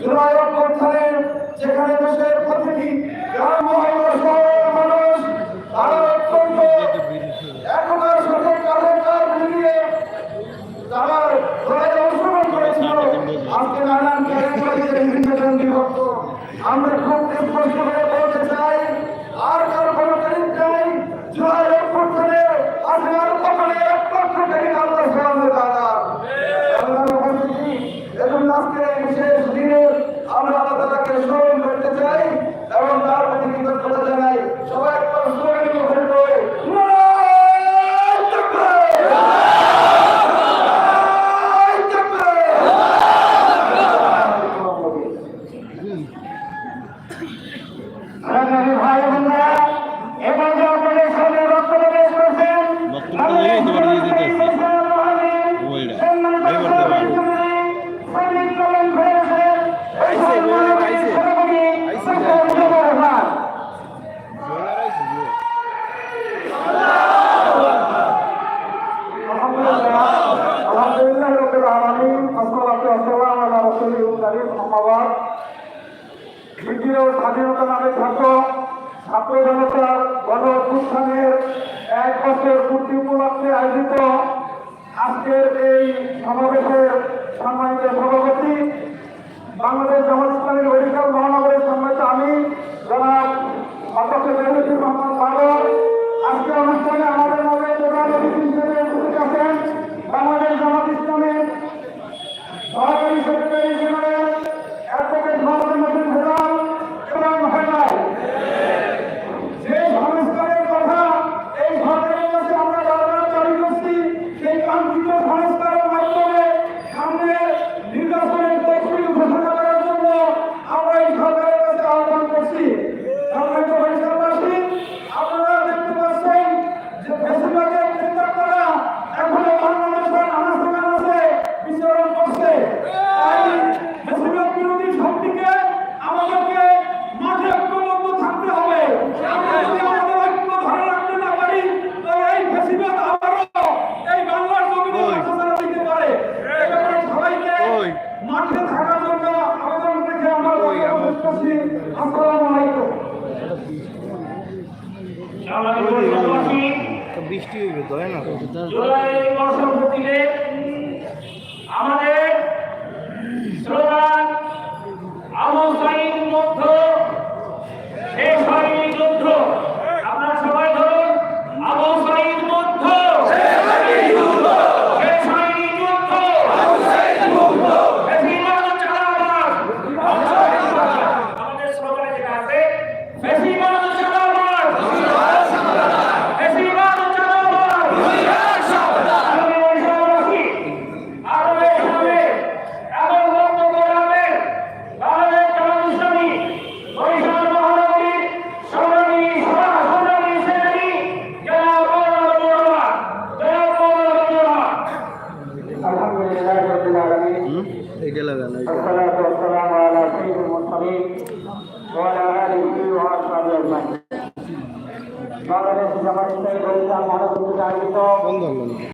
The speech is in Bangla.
জুলাই অভ্যর্থানের যেখানে দেশের প্রতিটি গ্রাম মানুষ তারা অত্যন্ত একতার সাথে কাঁধে কাঁধ মিলিয়ে তারা লড়াই করেছিল। আজকে নানান ক্যাটাগরিতে হিন্দুজন আমরা খুব স্পষ্টভাবে বলতে চাই, আর الحمد لله رب العالمين والصلاة والسلام على رسول الله أما بعد ছিল স্বাধীনতা নামে ছাত্র ছাত্র জনতার গণ অভ্যুত্থানের এক বছর পূর্তি উপলক্ষে আয়োজিত আজকের এই সমাবেশের সম্মানিত সভাপতি বৃষ্টি হইবে দয়া না? আমাদের والصلاة والسلام على سيد المرسلين وعلى آله وأصحابه أجمعين বাংলাদেশ জামাত ইসলামী পরিষদ মানব আয়োজিত